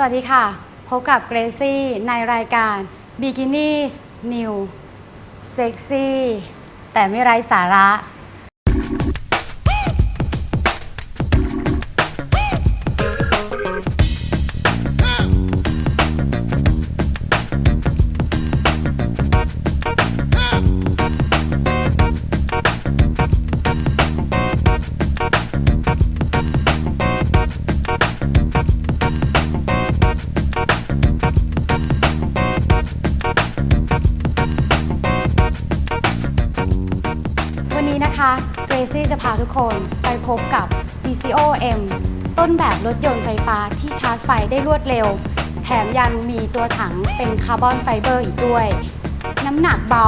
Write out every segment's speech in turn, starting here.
สวัสดีค่ะ พบกับเกรซี่ในรายการ Bikinis New Sexy แต่ไม่ไร้สาระ นะคะเกรซี่จะพาทุกคนไปพบกับ VCO M ต้นแบบรถยนต์ไฟฟ้าที่ชาร์จไฟได้รวดเร็ว แถมยังมีตัวถังเป็นคาร์บอนไฟเบอร์อีกด้วย น้ำหนักเบา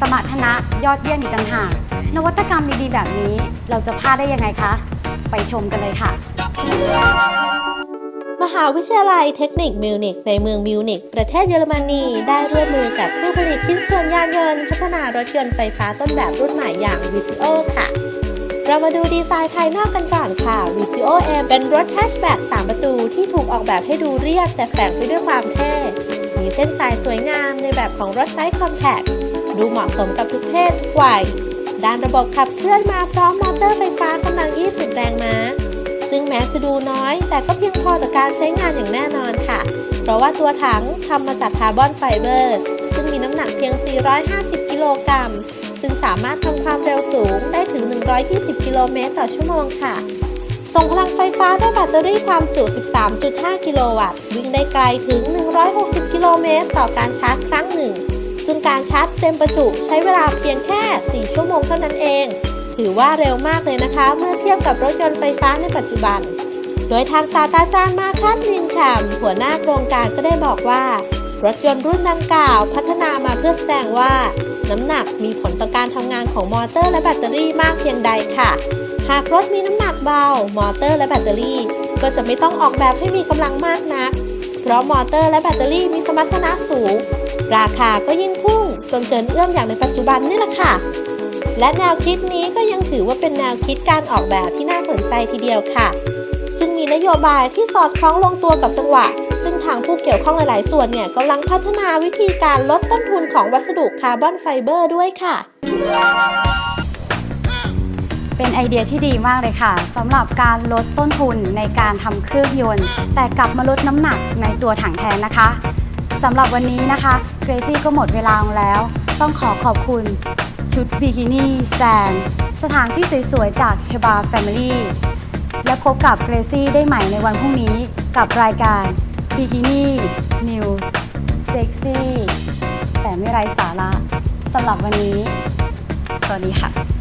สมรรถนะยอดเยี่ยมอีกต่างหากนวัตกรรมดีๆ แบบนี้เราจะพลาดได้ยังไงคะ ไปชมกันเลยค่ะ มหาวิทยาลัยเทคนิคมิวนิกในเมืองมิวนิกประเทศเยอรมนี ได้ร่วมมือกับผู้ผลิตชิ้นส่วนยานยนต์ พัฒนารถยนต์ไฟฟ้าต้นแบบรุ่นใหม่อย่าง Visio ค่ะ เรามาดูดีไซน์ภายนอกกันก่อนค่ะ Visio M เป็นรถแฮชแบ็ก3ประตูที่ถูกออกแบบให้ดูเรียบแต่แฝงไปด้วยความเท่มีเส้นสายสวยงามในแบบของรถไซส์คอมแพคดูเหมาะสมกับทุกเพศทุกวัยด้านระบบขับเคลื่อนมาพร้อมมอเตอร์ไฟฟ้ากำลัง 20 แรงม้า ซึ่งแม้จะดูน้อย แต่ก็เพียงพอต่อการใช้งานอย่างแน่นอนค่ะ เพราะว่าตัวถังทำมาจากคาร์บอนไฟเบอร์ ซึ่งมีน้ำหนักเพียง 450 กิโลกรัม ซึ่งสามารถทำความเร็วสูงได้ถึง 120 กิโลเมตรต่อชั่วโมงค่ะ ส่งพลังไฟฟ้าด้วยแบตเตอรี่ความจุ 13.5 กิโลวัตต์ วิ่งได้ไกลถึง 160 กิโลเมตรต่อการชาร์จครั้งหนึ่ง ซึ่งการชาร์จเต็มประจุใช้เวลาเพียงแค่ 4 ชั่วโมงเท่านั้นเอง ถือว่าเร็วมากเลยนะคะ เมื่อเทียบกับรถยนต์ไฟฟ้าในปัจจุบัน โดยทางศาสตราจารย์มาคัสลินแคมหัวหน้าโครงการก็ได้บอกว่า รถยนต์รุ่นดังกล่าว พัฒนามาเพื่อแสดงว่า น้ำหนักมีผลต่อการทำงานของมอเตอร์และแบตเตอรี่มากเพียงใดค่ะ หากรถมีน้ำหนักเบา มอเตอร์และแบตเตอรี่ ก็จะไม่ต้องออกแบบให้มีกำลังมากนัก เพราะมอเตอร์และแบตเตอรี่มีสมรรถนะสูง ราคาก็ยิ่งพุ่งจนเกินเอื้อมอย่างในปัจจุบันนี่แหละค่ะ และแนวคิดนี้ก็ยังถือว่าเป็นแนวคิดการออกแบบที่น่าสนใจทีเดียวค่ะ ซึ่งมีนโยบายที่สอดคล้องลงตัวกับจังหวะ ซึ่งทางผู้เกี่ยวข้องหลาย ๆ ส่วนเนี่ยกำลังพัฒนาวิธีการลดต้นทุนของวัสดุคาร์บอนไฟเบอร์ด้วยค่ะเป็นไอเดียที่ดีมากเลยค่ะสำหรับการลดต้นทุนในการทำเครื่องยนต์ แต่กลับมาลดน้ำหนักในตัวถังแทนนะคะสำหรับวันนี้นะคะเกรซี่ก็หมดเวลาลงแล้ว ต้องขอขอบคุณ ชุดบิกินี่แซนสถานที่สวยๆ จากชบาแฟมิลี่ และพบกับเกรซี่ได้ใหม่ในวันพรุ่งนี้กับรายการบิกินี่นิวส์เซ็กซี่แต่ไม่ไร้สาระสำหรับวันนี้ สวัสดีค่ะ